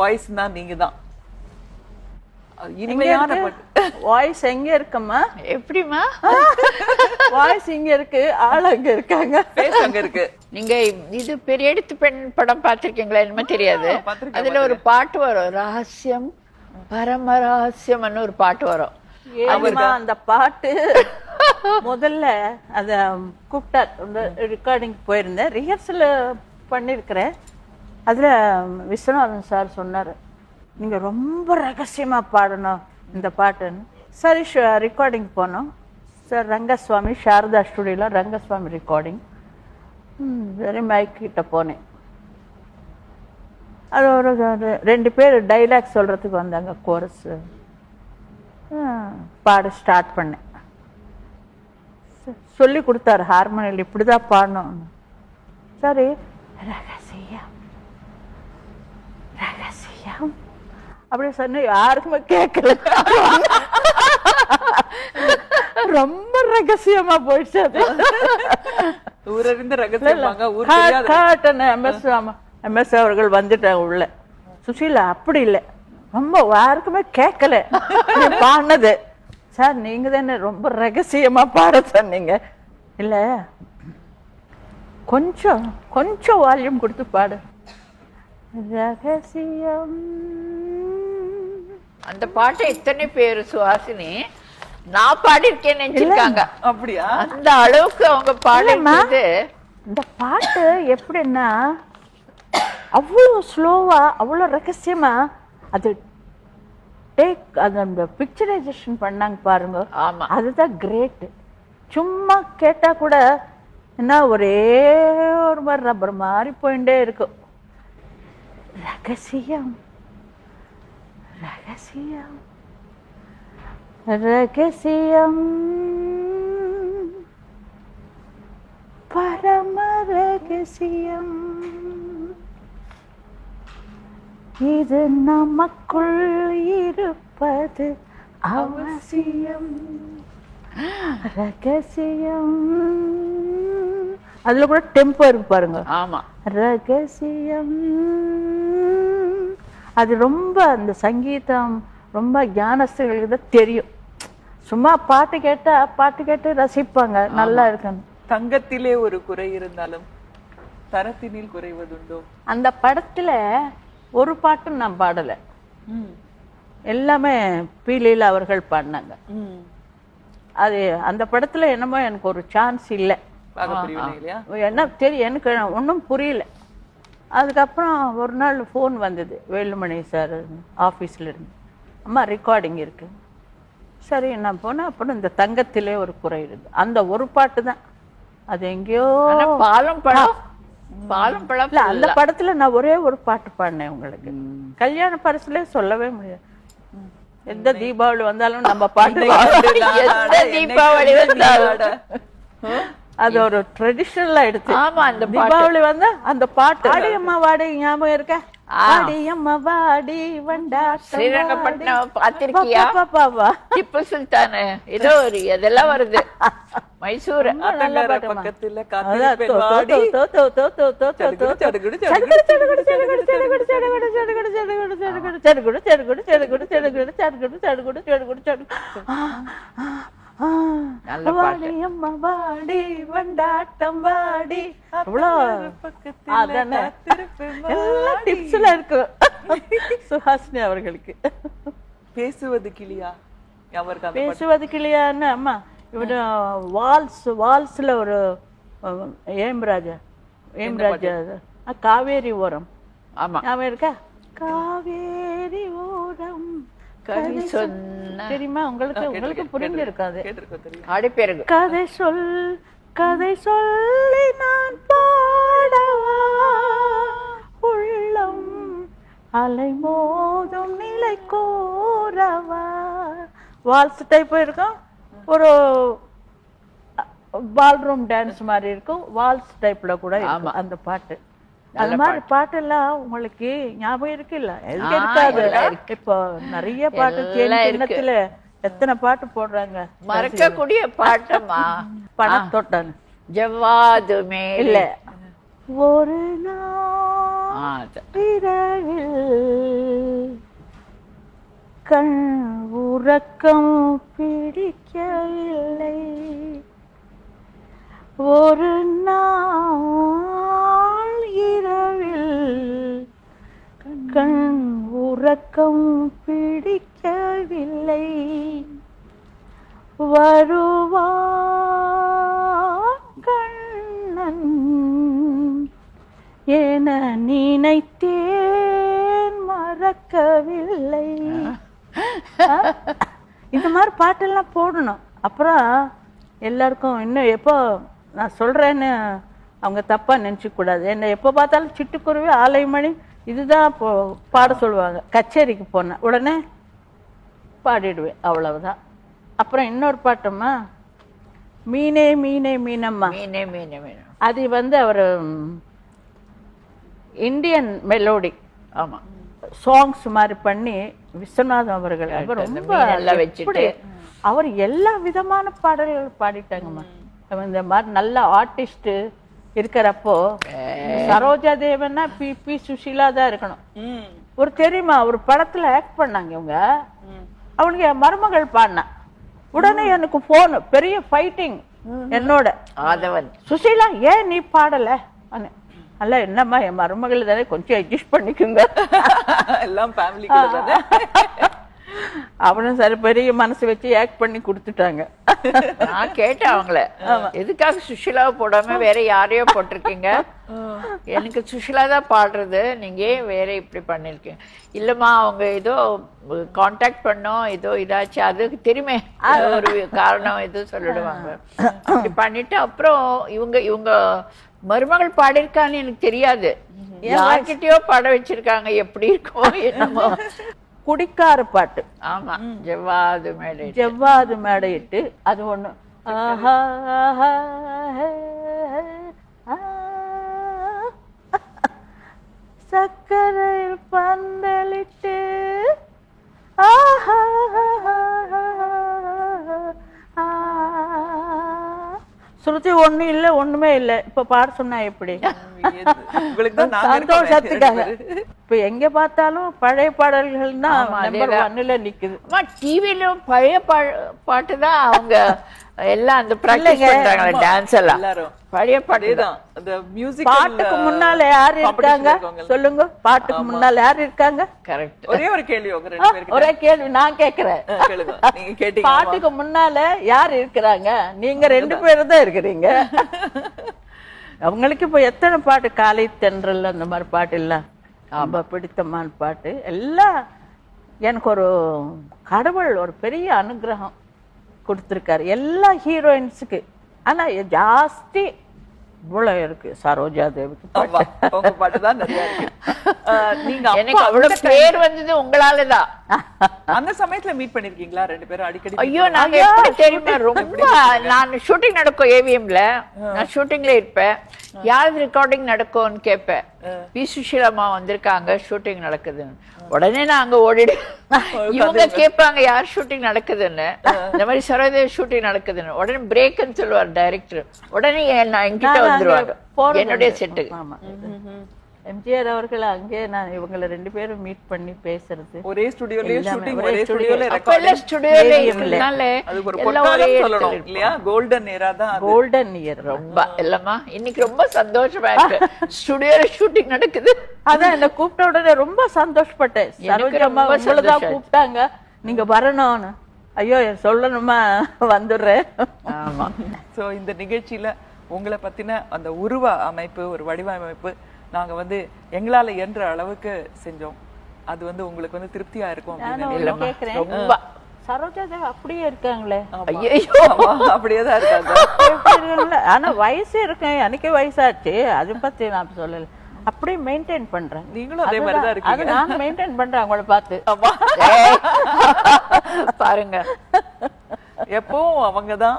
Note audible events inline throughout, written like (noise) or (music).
வாய்ஸ்னா நீங்க தான் இனிமையான வாய்ஸ் எங்க இருக்குமா எப்படிமா வாய்ஸ் இங்க இருக்கு ஆள் அங்க இருக்காங்க. அங்க இருக்கு. நீங்க இது பெரிய எடுத்து பெண் படம் பார்த்திருக்கீங்களா? என்னமோ தெரியாது. அதுல ஒரு பாட்டு வரும். ரகசியம் பரம ரகசியம்னு ஒரு பாட்டு வரும். அந்த பாட்டு (laughs) முதல்ல அத கூப்பிட்டார். ரெக்கார்டிங் போயிருந்தேன். ரிஹர்சல் பண்ணிருக்கிறேன். அதில் விஸ்வநாதன் சார் சொன்னார். நீங்கள் ரொம்ப ரகசியமாக பாடணும் இந்த பாட்டுன்னு. சரி ரெக்கார்டிங் uh, போனோம். சார் ரங்கசுவாமி சாரதா ஸ்டுடியோவில் ரங்கசுவாமி ரெக்கார்டிங் வெரி மைக்கிட்ட போனேன். அது ஒரு ரெண்டு பேர் டைலாக் சொல்கிறதுக்கு வந்தாங்க கோரஸு பாட ஸ்டார்ட் பண்ணேன். சொல்லி கொடுத்தாரு ஹார்மோனியில் இப்படிதான் பாடணும். சரி ரகசியம். ரகசியம் அப்படி சொன்ன யாருக்குமே கேட்கல ரொம்ப ரகசியமா போயிடுச்சு அது. ஊரறிந்த ஊர் தெரியாத எம்எஸ் எம்எஸ் அவர்கள் வந்துட்டாங்க உள்ள. சுசீலா அப்படி இல்லை. ரொம்ப யாருக்குமே கேட்கல பாடினது. சார் நீங்க தானே ரொம்ப ரகசியமா பாட சொன்னீங்க. இல்ல கொஞ்சம் கொஞ்சம் வால்யூம் கொடுத்து பாடு. ரகசியம். அந்த பாட்டை எத்தனை பேர் சுவாசினி நான் பாடியிருக்கேன்னு நினைச்சிருக்காங்க. அப்படியா? அந்த அளவுக்கு அவங்க பாடினது இந்த பாட்டு எப்படின்னா அவ்வளோ ஸ்லோவா அவ்வளோ ரகசியமா அது டேக் அது அந்த பிக்சரைசேஷன் பண்ணாங்க பாருங்க. ஆமா. அதுதான் கிரேட் சும்மா கேட்டா கூட என்ன ஒரே ஒரு மாதிரி ரப்பர் மாதிரி போயிட்டே இருக்கும். ரகசியம் ரகசியம் ரகசியம் பரம ரகசியம் இது நமக்குள் இருப்பது அவசியம் ரகசியம் அதுல கூட டெம்போ இருக்கு பாருங்க ஆமா ரகசியம். அது ரொம்ப அந்த சங்கீதம் ரொம்ப ஞானஸ்தர்களுக்கு தான் தெரியும். சும்மா பாட்டு கேட்டா பாட்டு கேட்டு ரசிப்பாங்க. நல்லா இருக்குன்னு. தங்கத்திலே ஒரு குறை இருந்தாலும் தரத்தினில் குறைவதுண்டோ? அந்த படத்துல ஒரு பாட்டும் நான் பாடல. எல்லாமே பீலியில் அவர்கள் பாடினாங்க. ம். அது அந்த படத்துல என்னமோ எனக்கு ஒரு சான்ஸ் இல்லை. பார்க்க புரியவில்லை இல்லையா? என்ன தெரியும் எனக்கு ஒன்றும் புரியல. அதுக்கப்புறம் ஒரு நாள் ஃபோன் வந்தது வேலுமணி சார் ஆஃபீஸில் இருந்து. அம்மா ரெக்கார்டிங் இருக்கு. சரி நான் போனேன். அப்புறம் இந்த தங்கத்திலே ஒரு குறை இருந்து அந்த ஒரு பாட்டு தான். அது எங்கேயோ பாலம் பழம். பாலம் பழம் இல்ல அந்த படத்துல நான் ஒரே ஒரு பாட்டு பாடினேன் உங்களுக்கு. கல்யாண பரிசுல சொல்லவே முடியாது. எந்த தீபாவளி வந்தாலும் நம்ம பாட்டு தீபாவளி வந்தாலும் அது ஒரு ட்ரெடிஷனலா எடுத்து ஆமா அந்த தீபாவளி வந்தா அந்த பாட்டு ஆடி அம்மா வாடி ஞாபகம் இருக்க ஆடி அம்மா வாடி வண்டாட்டம் ஸ்ரீரங்கப்பட்டினம் பார்த்திருக்கியா பாப்பா திப்பு சுல்தான் ஏதோ ஒரு இதெல்லாம் வருது மைசூர் பக்கத்துல வாடி. வண்டாட்டம் (laughs) சுஹாசினி அவர்களுக்கு. பேசுவது கிளியா? அவருக்கு பேசுவது கிளியான்னு அம்மா? இவன் வால்ஸ் வால்ஸ்ல ஒரு ஏம்ராஜா ஏம்ராஜா காவேரி ஓரம். ஆமாம் காவேரி ஓரம் கவி சொன்ன தெரியுமா? உங்களுக்கு உங்களுக்கு புரிஞ்சு இருக்காது கேட்டிருக்கோம் தெரியும். ஆடிப்பெருகு கதை சொல் கதை சொல்லி நான் பாடவா? உள்ளம் அலைமோதும் நிலை கோரவா? வால்ஸ் டைப் இருக்கும் ஒரு பால்ரூம் டான்ஸ் மாதிரி இருக்கும். வால்ஸ் டைப்ல கூட இருக்கும் அந்த பாட்டு. அது மாதிரி பாட்டெல்லாம் உங்களுக்கு ஞாபகம் இருக்குல்ல? எதுக்கு இருக்காது. இப்போ நிறைய பாட்டு. கிண்ணத்துல எத்தனை பாட்டு போடுறாங்க? மறக்கக்கூடிய பாட்டம்மா (laughs) பணத்தொட்டன் ஜவ்வாது மேலே இல்ல. ஒரு நாள் கண் உறக்கம் பிடிக்கவில்லை. ஒரு நாள் கண் உறக்கம் பிடிக்கவில்லை. வருவான் கண்ணன் என நினைத்தேன் மறக்கவில்லை. இந்த மாதிரி பாட்டெல்லாம் போடணும். அப்புறம் எல்லாருக்கும் இன்னும் எப்போ நான் சொல்கிறேன்னு அவங்க தப்பாக நினச்சிக்கூடாது என்ன எப்போ பார்த்தாலும் சிட்டுக்குருவி ஆலைமணி இதுதான் இப்போ பாட சொல்லுவாங்க. கச்சேரிக்கு போனேன். உடனே பாடிடுவேன். அவ்வளவுதான். அப்புறம் இன்னொரு பாட்டம்மா. மீனே மீனே மீனம்மா. மீனே மீனே மீனே. அது வந்து அவர் இந்தியன் மெலோடி ஆமா. சாங்ஸ் மாதிரி பண்ணி விஸ்வநாதன் அவர்கள் அவர் ரொம்ப வச்சுட்டு. அவர் எல்லா விதமான பாடல்கள் பாடிட்டாங்கம்மா. இந்த மாதிரி நல்ல ஆர்டிஸ்ட் இருக்கிறப்போ சரோஜா தேவன்னா பி பி சுஷீலா தான் இருக்கணும். ம் ஒரு தெரியுமா ஒரு படத்துல ஆக்ட் பண்ணாங்க இவங்க. அவனுக்கு என் மருமகள் பாடினா. உடனே எனக்கு போன் பெரிய ஃபைட்டிங் என்னோட. ஆதவன். சுசீலா ஏன் நீ பாடல? அல்ல என்னம்மா என் மருமகள் தானே கொஞ்சம் அட்ஜஸ்ட் பண்ணிக்குங்க. (laughs) எல்லாம் ஃபேமிலிக்குள்ள தானே? (laughs) அவனும் சரி பெரிய மனசு வச்சு ஆக்ட் பண்ணி கொடுத்துட்டாங்க. நான் கேட்டேன் அவங்கள. எதுக்காக சுஷிலாவை போடாம வேற யாரையோ போட்டிருக்கீங்க? எனக்கு சுஷிலா தான் பாடுறது. நீங்க ஏன் வேற இப்படி பண்ணிருக்கீங்க? இல்லம்மா அவங்க ஏதோ காண்டாக்ட் பண்ணோம் ஏதோ இதாச்சு. அதுக்கு தெரியுமே. அது. ஒரு காரணம் ஏதோ சொல்லிடுவாங்க. அப்படி பண்ணிட்டு அப்புறம் இவங்க இவங்க மருமகள் பாடியிருக்கான்னு எனக்கு தெரியாது. யார்கிட்டயோ பாட வச்சிருக்காங்க. எப்படி இருக்கும் என்னமோ. குடிக்கார பாட்டு. ஆமா ஜவ்வாது மேடை ஜவ்வாது மேடையிட்டு அது ஒண்ணு. ஆஹா. சக்கரையில் பந்தலிட்டு. ஆஹா, ஸ்ருதி ஒண்ணு இல்ல ஒண்ணுமே இல்ல இப்ப பாட சொன்னா எப்படி. சந்தோஷத்துக்காக இப்ப எங்க பார்த்தாலும் பழைய பாடல்கள் தான் நம்பர். ஒன்னுல நிக்குது டிவிலும் பழைய பா- பாட்டு தான் அவங்க எல்லாம் அந்த பிராக்டிஸ் பண்றாங்க டான்ஸ் எல்லாம். பழைய பாட்டு அந்த மியூசிக் பாட்டுக்கு முன்னால யாரு இருக்காங்க? சொல்லுங்க. பாட்டுக்கு முன்னால யாரு இருக்காங்க? கரெக்ட் ஒரே (laughs) ஒரு கேள்வி உங்க ரெண்டு பேருக்கு. ஒரே கேள்வி நான் கேக்குறேன் நீங்க (laughs) கேட்டீங்க பாட்டுக்கு முன்னால யார் இருக்கிறாங்க? நீங்க ரெண்டு பேரும் தான் இருக்கிறீங்க. (laughs) அவங்களுக்கு இப்ப எத்தனை பாட்டு? காலை தென்றல் அந்த மாதிரி பாட்டு இல்ல? ரொம்ப பிடித்தமான பாட்டு. எல்லாம் எனக்கு ஒரு கடவுள் ஒரு பெரிய அனுகிரகம். கொடுத்துருக்காரு. எல்லா ஹீரோயின்ஸுக்கு ஆனா ஜாஸ்தி இவ்வளவு இருக்கு. சரோஜா தேவிக்கு பாட்டு. தான் நிறைய இருக்கு. (laughs) நீங்க எனக்கு அவ்வளவு பேர் வந்தது உங்களாலதான். அந்த சமயத்துல மீட் பண்ணிருக்கீங்களா? ரெண்டு பேரும் அடிக்கடி ஐயோ நாங்க எப்படி தெரியுமா? ரொம்ப நான் ஷூட்டிங் நடக்கும் ஏவிஎம்ல நான் ஷூட்டிங்ல இருப்பேன். யார் ரெக்கார்டிங் நடக்கும்னு கேட்பேன். பி சுஷீலாமா வந்திருக்காங்க ஷூட்டிங் நடக்குதுன்னு. உடனே நான் அங்க ஓடிடு. இவங்க கேட்பாங்க யார் ஷூட்டிங் நடக்குதுன்னு? இந்த மாதிரி சரோதேவ் ஷூட்டிங் நடக்குதுன்னு. உடனே பிரேக்னு சொல்லுவார் டைரக்டர் உடனே நான் என்கிட்ட வந்துருவாங்க. என்னுடைய. செட்டுக்கு ஆமா. எம்ஜிஆர் அவர்கள் அங்கே நான் இவங்களை ரெண்டு பேரும் மீட் பண்ணி பேசுறது. ஒரே ஸ்டுடியோலயே ஷூட்டிங் ஒரே. ஸ்டுடியோல எல்லாம் ஸ்டுடியோல AVM ல. இருக்கிறதுனால அது ஒரு இடத்துல சொல்லணும். இல்லையா? கோல்டன் ஏரா தான் கோல்டன் இயர் ரொம்ப. இல்லம்மா இன்னைக்கு ரொம்ப சந்தோஷமா இருக்கு. (laughs) ஸ்டுடியோல ஷூட்டிங் நடக்குது. அதான் என்ன கூப்பிட்ட உடனே ரொம்ப சந்தோஷப்பட்டேன். சரோஜம்மா உங்களை தான். கூப்பிட்டாங்க. நீங்க வரணும்னு. ஐயோ சொல்லணுமா? வந்துடுறேன். ஆமா. சோ இந்த நிகழ்ச்சியில உங்களை பத்தின அந்த உருவ அமைப்பு ஒரு வடிவமைப்பு நாங்க வந்து எங்களால இயன்ற அளவுக்கு செஞ்சோம். அது வந்து உங்களுக்கு வந்து திருப்தியா இருக்கும் அப்படின்னு ரொம்ப. சரோஜா தேவி அப்படியே இருக்காங்களே? ஐயோ அப்படியே தான் இருக்காங்க? ஆனா வயசு இருக்கு. எனக்கு வயசாச்சு. அது பத்தி நான் சொல்லல. அப்படியே மெயின்டைன் பண்றேன். நீங்களும் அதே மாதிரி தான் அதுதான், அது இருக்கீங்க நான் மெயின்டைன் பண்றேன் அவங்கள பார்த்து. பாருங்க. எப்பவும் அவங்கதான்.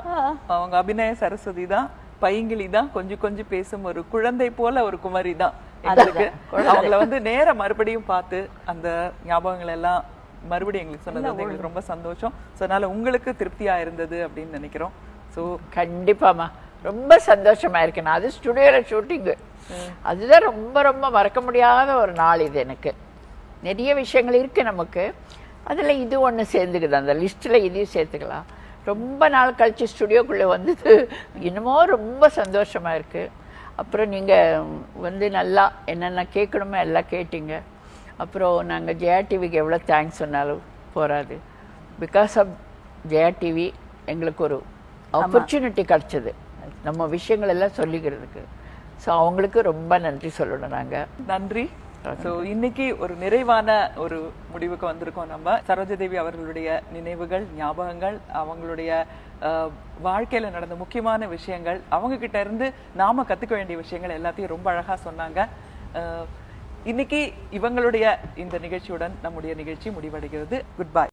அவங்க அபிநய சரஸ்வதி தான். பைங்கிளி தான் கொஞ்சம் கொஞ்சம் பேசும் ஒரு குழந்தை போல ஒரு குமரி தான். எங்களுக்கு அவங்கள வந்து நேர மறுபடியும் பார்த்து அந்த ஞாபகங்கள் எல்லாம் மறுபடியும் எங்களுக்கு சொன்னது வந்து எங்களுக்கு ரொம்ப சந்தோஷம். So, அதனால உங்களுக்கு திருப்தியா இருந்தது அப்படின்னு நினைக்கிறோம். சோ கண்டிப்பாமா ரொம்ப சந்தோஷமா இருக்கு. நான் அது ஸ்டுடியோல ஷூட்டிங்கு அதுதான் ரொம்ப ரொம்ப மறக்க முடியாத ஒரு நாள் இது எனக்கு. நிறைய விஷயங்கள் இருக்கு நமக்கு. அதுல இது ஒண்ணு சேர்ந்துக்குது. அந்த லிஸ்ட்ல இதையும் சேர்த்துக்கலாம். ரொம்ப நாள் கழிச்சு ஸ்டுடியோக்குள்ள வந்தது. இன்னமோ ரொம்ப சந்தோஷமா இருக்கு. அப்புறம் நீங்க வந்து நல்லா என்னென்ன கேட்கணுமோ எல்லாம் கேட்டீங்க. அப்புறம் நாங்க ஜெயா டிவிக்கு எவ்வளோ தேங்க்ஸ் சொன்னாலும் போறாது. பிகாஸ் ஆஃப் ஜெயா டிவி எங்களுக்கு ஒரு ஆப்பர்ச்சுனிட்டி கிடைச்சது. நம்ம விஷயங்கள் எல்லாம் சொல்லிக்கிறதுக்கு. ஸோ அவங்களுக்கு ரொம்ப நன்றி சொல்லணும் நாங்க. நன்றி. ஸோ இன்னைக்கு ஒரு நிறைவான ஒரு முடிவுக்கு வந்திருக்கோம் நம்ம. சரோஜதேவி அவர்களுடைய நினைவுகள் ஞாபகங்கள் அவங்களுடைய வாழ்க்கையில் வாழ்க்கையில நடந்த முக்கியமான விஷயங்கள் அவங்க கிட்ட இருந்து நாம கத்துக்க வேண்டிய விஷயங்கள் எல்லாத்தையும் ரொம்ப அழகா சொன்னாங்க. இன்னைக்கு இவங்களுடைய இந்த நிகழ்ச்சியுடன் நம்முடைய நிகழ்ச்சி முடிவடைகிறது. Good bye